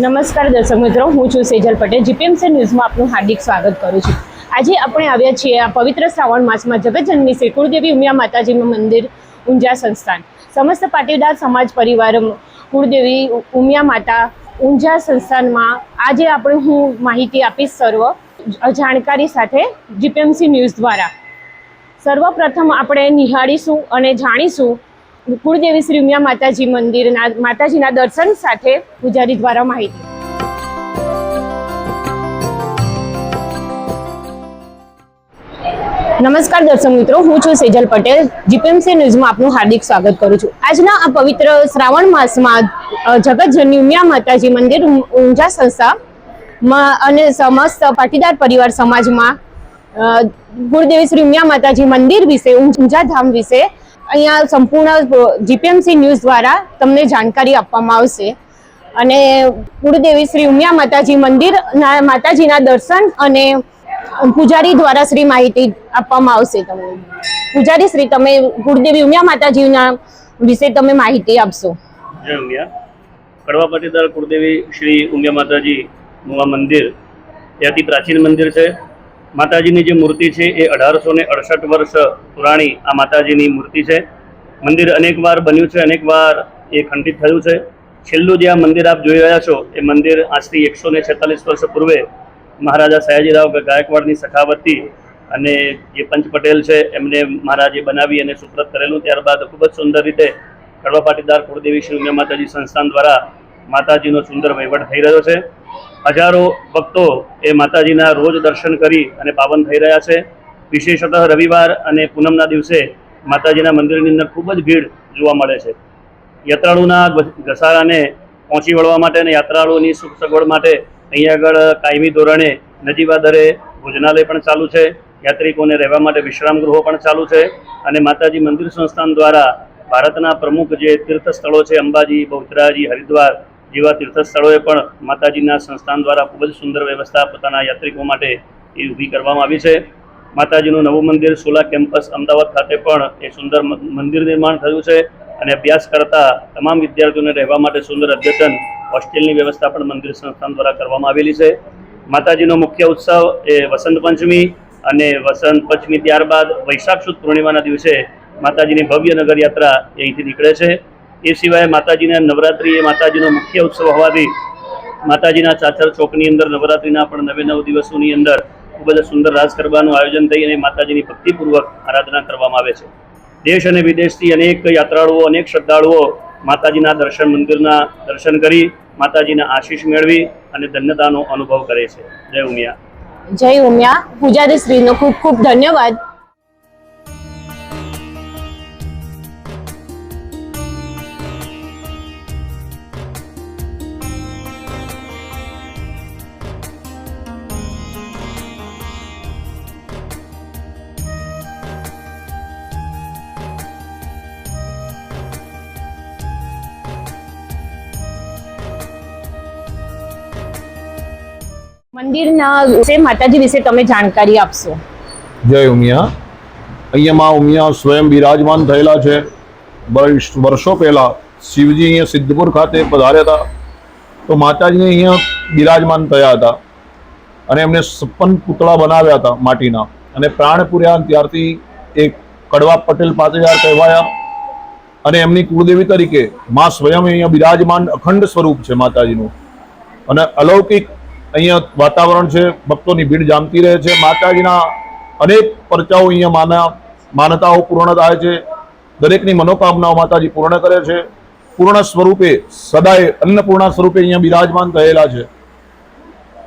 નમસ્કાર દર્શક મિત્રો, હું છું સેજલ પટેલ. જીપીએમસી ન્યૂઝમાં આપનું હાર્દિક સ્વાગત કરું છું. આજે આપણે આવ્યા છીએ આ પવિત્ર શ્રાવણ માસમાં જગતજનની શ્રી કુળદેવી ઉમિયા માતાજીનું મંદિર ઊંઝા સંસ્થાન. સમસ્ત પાટીદાર સમાજ પરિવાર કુળદેવી ઉમિયા માતા ઊંઝા સંસ્થાનમાં આજે આપણે હું માહિતી આપીશ સર્વ જાણકારી સાથે જીપીએમસી ન્યૂઝ દ્વારા. સર્વપ્રથમ આપણે નિહાળીશું અને જાણીશું કુળદેવી શ્રી ઉમિયા માતાજી મંદિરના, માતાજીના દર્શન સાથે પૂજારી દ્વારા માહિતી. નમસ્કાર દર્શક મિત્રો, હું છું સેજલ પટેલ. જીપીએમસી ન્યૂઝમાં આપનું હાર્દિક સ્વાગત કરું છું. આજના આ પવિત્ર શ્રાવણ માસમાં જગતજનની ઉમિયા માતાજી મંદિર ઊંઝા સંસ્થા અને સમસ્ત પાટીદાર પરિવાર સમાજમાં ગુરુદેવી શ્રી ઉમિયા માતાજી મંદિર વિશે, ઊંઝા ધામ વિશે અહીંયા સંપૂર્ણ જીપીએમસી ન્યૂઝ દ્વારા તમને જાણકારી આપવામાં આવશે. અને કુળદેવી શ્રી ઉમિયા માતાજી મંદિર માતાજીના દર્શન અને પૂજારી દ્વારા શ્રી માહિતી આપવામાં આવશે તમને. પૂજારી શ્રી, તમે કુળદેવી ઉમિયા માતાજીના વિશે તમે માહિતી આપશો. જય ઉમિયા. કડવા પાટીદાર કુળદેવી શ્રી ઉમિયા માતાજી મંદિર એ અતિ પ્રાચીન મંદિર છે. માતાજીની જે મૂર્તિ છે એ અઢારસો ને અડસઠ વર્ષ પુરાણી આ માતાજીની મૂર્તિ છે. મંદિર અનેકવાર બન્યું છે અનેકવાર એ ખંડિત થયું છે. છેલ્લું જે આ મંદિર આપ જોઈ રહ્યા છો, એ મંદિર આજથી એકસો ને છેતાલીસ વર્ષ પૂર્વે મહારાજા સયાજીરાવ ગાયકવાડની સખાવતી અને જે પંચ પટેલ છે, એમને મહારાજે બનાવી અને સુપ્રત કરેલું. ત્યારબાદ ખૂબ જ સુંદર રીતે કડવા પાટીદાર કુળદેવી શ્રી ઉમિયા માતાજી સંસ્થાન દ્વારા માતાજીનો સુંદર વહીવટ થઈ રહ્યો છે. હજારો ભક્તો એ માતાજીના રોજ દર્શન કરી અને પાવન થઈ રહ્યા છે. વિશેષતઃ રવિવાર અને પૂનમના દિવસે માતાજીના મંદિરની અંદર ખૂબ જ ભીડ જોવા મળે છે. યાત્રાળુના ઘસારાને પહોંચી વળવા માટે અને યાત્રાળુઓની સુખ સગવડ માટે અહીંયા આગળ કાયમી ધોરણે નજીવા દરે ભોજનાલય પણ ચાલુ છે. યાત્રિકોને રહેવા માટે વિશ્રામ ગૃહો પણ ચાલુ છે અને માતાજી મંદિર સંસ્થાન દ્વારા ભારતના પ્રમુખ જે તીર્થ સ્થળો છે અંબાજી, બહુચરાજી, હરિદ્વાર જેવા તીર્થ સ્થળોએ પણ માતાજીના સંસ્થાન દ્વારા ખૂબ જ સુંદર વ્યવસ્થા પોતાના યાત્રિકો માટે એ ઊભી કરવામાં આવી છે. માતાજીનું નવું મંદિર સોલા કેમ્પસ અમદાવાદ ખાતે પણ એ સુંદર મંદિર નિર્માણ થયું છે અને અભ્યાસ કરતા તમામ વિદ્યાર્થીઓને રહેવા માટે સુંદર અદ્યતન હોસ્ટેલની વ્યવસ્થા પણ મંદિર સંસ્થાન દ્વારા કરવામાં આવેલી છે. માતાજીનો મુખ્ય ઉત્સવ એ વસંત પંચમી અને વસંત પંચમી ત્યારબાદ વૈશાખ સુદ પૂર્ણિમાના દિવસે માતાજીની ભવ્ય નગર યાત્રા અહીંથી નીકળે છે. એ સિવાય માતાજીના નવરાત્રિ એ માતાજીનો મુખ્ય ઉત્સવ હોવાથી માતાજીના ચાચર ચોકની અંદર નવરાત્રિના પણ નવે નવ દિવસોની અંદર ખૂબ જ સુંદર રાસ ગરબાનું આયોજન થઈ અને માતાજીની ભક્તિપૂર્વક આરાધના કરવામાં આવે છે. દેશ અને વિદેશથી અનેક યાત્રાળુઓ, અનેક શ્રદ્ધાળુઓ માતાજીના દર્શન મંદિરના દર્શન કરી માતાજીના આશીષ મેળવી અને ધન્યતાનો અનુભવ કરે છે. જય ઉમિયા. જય ઉમિયા. પૂજારી શ્રીનો ખૂબ ખૂબ ધન્યવાદ. મંદિરના વિશે, માતાજી વિશે તમે જાણકારી આપશો. જય ઉમિયા. અહીંયા માં ઉમિયા સ્વયં બિરાજમાન થયેલા છે. વર્ષ- પહેલા શિવજી અહીંયા સિદ્ધપુર ખાતે પધાર્યા હતા. તો માતાજી અહીંયા બિરાજમાન થયા હતા. અને એમને સપ્પન પુતળા બનાવ્યા હતા માટીના. અને પ્રાણ પૂર્યા ત્યારથી એક કડવા પટેલ પાટીદાર કહેવાયા. અને એમની કુળદેવી તરીકે માં સ્વયં અહીંયા બિરાજમાન અખંડ સ્વરૂપ છે માતાજીનું. અને અલૌકિક અહીંયા વાતાવરણ છે, ભક્તોની ભીડ જામતી રહે છે. માતાજીના અનેક પરચાઓ અહીંયા માના, માનતાઓ પૂર્ણ થાય છે. દરેકની મનોકામનાઓ માતાજી પૂર્ણ કરે છે. પૂર્ણ સ્વરૂપે સદાય અન્નપૂર્ણા સ્વરૂપે અહીંયા બિરાજમાન થયેલા છે.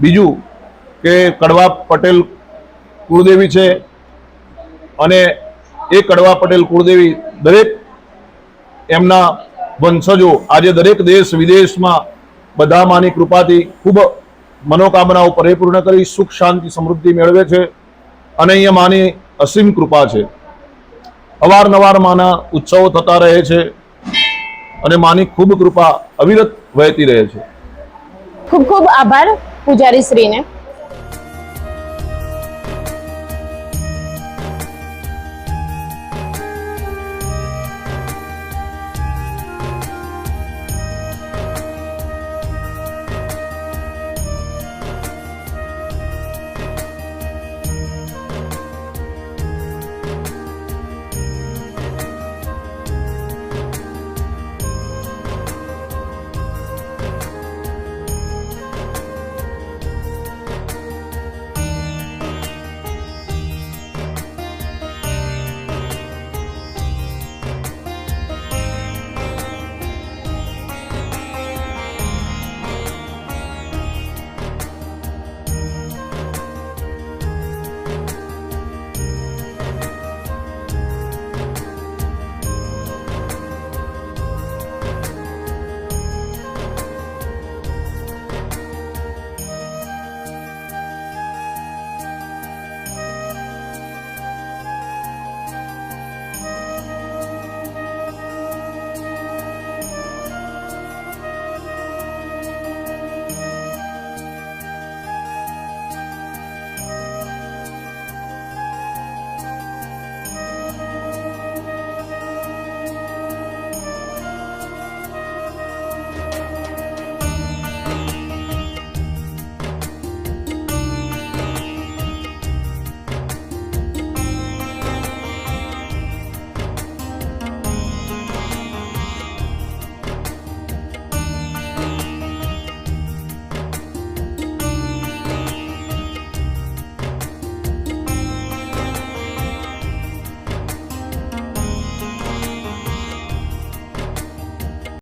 બીજું કે કડવા પટેલ કુળદેવી છે અને એ કડવા પટેલ કુળદેવી દરેક એમના વંશજો આજે દરેક દેશ વિદેશમાં બધા માની કૃપાથી ખૂબ મનોકામનાઓ પરિપૂર્ણ કરી, સુખ, શાંતિ, સમૃદ્ધિ મેળવે છે અને અહીંયા માની અસીમ કૃપા છે. અવારનવાર માના ઉત્સવો થતા રહે છે અને માની ખૂબ કૃપા અવિરત વહેતી રહે છે. ખૂબ ખૂબ આભાર પૂજારી શ્રીને